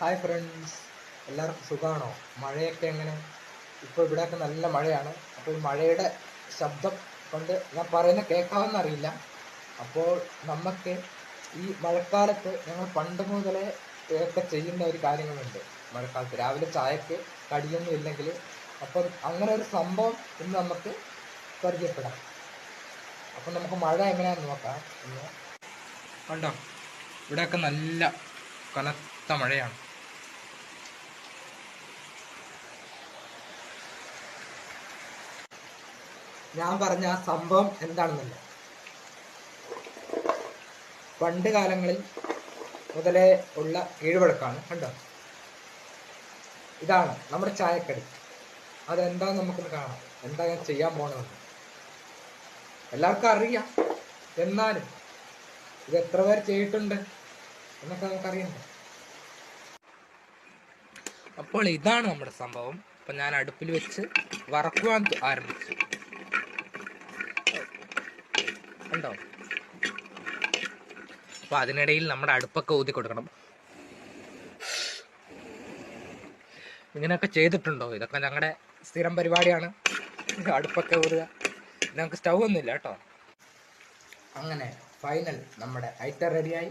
Hi friends എല്ലാവർക്കും സുഖമാണോ? മഴയൊക്കെ എങ്ങനെ? ഇപ്പോൾ ഇവിടെയൊക്കെ നല്ല മഴയാണ്. അപ്പോൾ ഈ മഴയുടെ ശബ്ദം കൊണ്ട് ഞാൻ പറയുന്ന കേൾക്കാമെന്നറിയില്ല അപ്പോൾ നമുക്ക് ഈ മഴക്കാലത്ത് ഞങ്ങൾ പണ്ട് മുതലേ ഒക്കെ ചെയ്യുന്ന ഒരു കാര്യങ്ങളുണ്ട്. മഴക്കാലത്ത് രാവിലെ ചായക്ക് കടിയൊന്നും ഇല്ലെങ്കിൽ അപ്പം അങ്ങനെ ഒരു സംഭവം ഇന്ന് നമുക്ക് പരിചയപ്പെടാം. അപ്പം നമുക്ക് മഴ എങ്ങനെയാണെന്ന് നോക്കാം. ഇന്ന് കണ്ടോ? ഇവിടെയൊക്കെ നല്ല കനത്ത മഴയാണ്. ഞാൻ പറഞ്ഞ ആ സംഭവം എന്താണെന്നല്ല. പണ്ട് കാലങ്ങളിൽ മുതലേ ഉള്ള കീഴ്വഴക്കാണ് കണ്ടോ? ഇതാണ് നമ്മുടെ ചായക്കടി. അതെന്താ നമുക്കൊന്ന് കാണാം? എന്താ ഞാൻ ചെയ്യാൻ പോണെന്ന് എല്ലാവർക്കും അറിയാം. എന്നാലും ഇത് എത്ര പേർ ചെയ്തിട്ടുണ്ട് എന്നൊക്കെ നമുക്കറിയണ്ടേ? അപ്പോൾ ഇതാണ് നമ്മുടെ സംഭവം. അപ്പൊ ഞാൻ അടുപ്പിൽ വെച്ച് വറക്കുവാൻ ആരംഭിച്ചു. ഉണ്ടോ അപ്പൊ അതിനിടയിൽ നമ്മുടെ അടുപ്പൊക്കെ ഊതി കൊടുക്കണം. ഇങ്ങനെയൊക്കെ ചെയ്തിട്ടുണ്ടോ? ഇതൊക്കെ ഞങ്ങളുടെ സ്ഥിരം പരിപാടിയാണ്. അടുപ്പൊക്കെ ഊതുക. ഞങ്ങൾക്ക് സ്റ്റൗ ഒന്നുമില്ല കേട്ടോ. അങ്ങനെ ഫൈനൽ നമ്മുടെ ഐറ്റം റെഡിയായി